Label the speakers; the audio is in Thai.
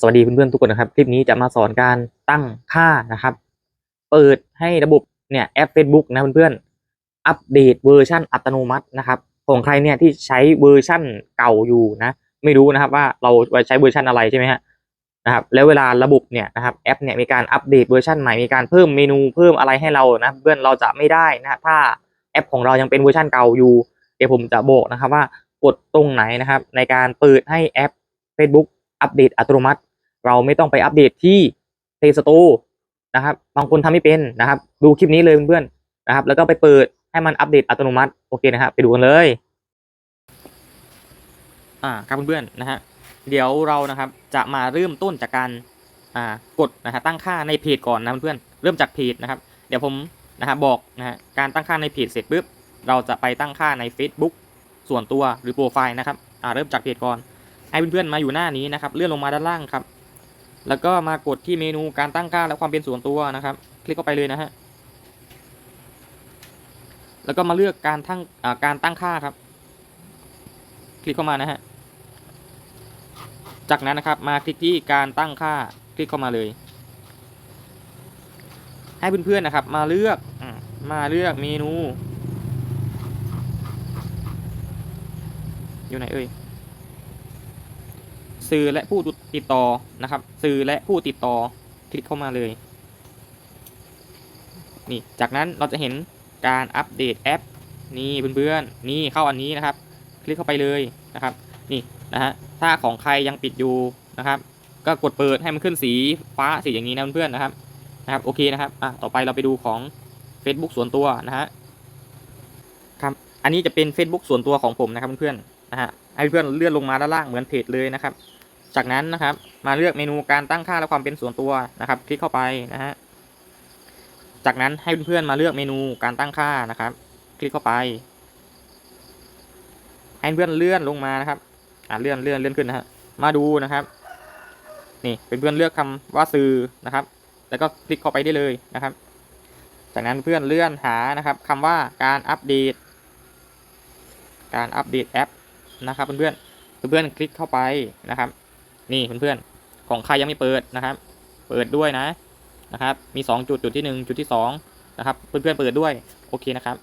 Speaker 1: สวัสดีเพื่อนๆทุกคนนะครับ คลิปนี้จะมาสอนการตั้งค่านะครับ เปิดให้ระบบเนี่ยแอป Facebook นะเพื่อนๆอัปเดตเวอร์ชันอัตโนมัตินะครับ ของใครเนี่ยที่ใช้เวอร์ชันเก่าอยู่นะ ไม่รู้นะครับว่าเราใช้เวอร์ชันอะไรใช่ไหมฮะนะครับ แล้วเวลาระบบเนี่ยนะครับแอปเนี่ยมีการอัปเดตเวอร์ชันใหม่มีการเพิ่มเมนูเพิ่มอะไรให้เรานะเพื่อนเราจะไม่ได้นะถ้าแอปของเรายังเป็นเวอร์ชันเก่าอยู่เดี๋ยวผมจะบอกนะครับว่ากดตรงไหนนะครับ ในการเปิดให้แอป Facebook อัปเดตอัตโนมัติ เราไม่ต้องไปอัปเดตที่ Play Store นะครับ บางคนทำไม่เป็นนะครับ ดูคลิปนี้เลยเพื่อนๆนะครับ แล้วก็ไปเปิดให้มันอัปเดตอัตโนมัติ โอเคนะครับไปดูกันเลย อ่าครับเพื่อนๆนะฮะ เดี๋ยวเรานะครับจะมาเริ่มต้นจากการอ่ากดนะฮะตั้งค่าในเพจก่อนนะเพื่อนๆเริ่มจากเพจนะครับ เดี๋ยวผมนะฮะบอกนะฮะการตั้งค่าในเพจเสร็จปุ๊บเราจะไปตั้งค่าใน Facebook ส่วนตัวหรือโปรไฟล์นะครับอ่าเริ่มจากเพจก่อน ให้เพื่อนๆมาอยู่หน้านี้นะครับ เลื่อนลงมาด้านล่างครับ แล้วก็มากดที่เมนูการตั้งค่าและความเป็นส่วนตัวนะครับ คลิกเข้าไปเลยนะฮะ แล้วก็มาเลือกการตั้งการตั้งค่าครับ คลิกเข้ามานะฮะ จากนั้นนะครับมาคลิกที่การตั้งค่า คลิกเข้ามาเลย ให้เพื่อนๆนะครับ มาเลือกอมาเลือกเมนู อยู่ไหนเอ่ย สื่อและผู้ติดต่อนะครับ สื่อและผู้ติดต่อคลิกเข้ามาเลย นี่จากนั้นเราจะเห็นการอัปเดตแอป นี่เพื่อนๆนี่เข้าอันนี้นะครับ คลิกเข้าไปเลยนะครับ นี่นะฮะถ้าของใครยังปิดอยู่นะครับ ก็กดเปิดให้มันขึ้นสีฟ้าสีอย่างนี้นะเพื่อนๆนะครับนะครับโอเคนะครับอะต่อไปเราไปดูของ Facebook ส่วนตัวนะฮะครับอันนี้จะเป็น Facebook ส่วนตัวของผมนะครับเพื่อนๆนะฮะให้เพื่อนเลื่อนลงมาด้านล่างเหมือนเพจเลยนะครับ จากนั้นนะครับ มาเลือกเมนูการตั้งค่าและความเป็นส่วนตัวนะครับ คลิกเข้าไปนะฮะจากนั้นให้เพื่อนๆมาเลือกเมนูการตั้งค่านะครับ คลิกเข้าไป ให้เพื่อนเลื่อนลงมานะครับ อ่าเลื่อนเลื่อนเลื่อนขึ้นนะฮะมาดูนะครับ นี่เป็นเพื่อนเลือกคำว่าสื่อนะครับ แล้วก็คลิกเข้าไปได้เลยนะครับ จากนั้นเพื่อนเลื่อนหานะครับคำว่าการอัปเดต การอัปเดตแอปนะครับ เพื่อนๆเพื่อนๆคลิกเข้าไปนะครับ นี่เพื่อนๆของใครยังไม่เปิดนะครับ เปิดด้วยนะนะครับ มี 2 จุดจุดที่ 1 จุดที่2นะครับเพื่อนๆเปิดด้วยโอเคนะครับ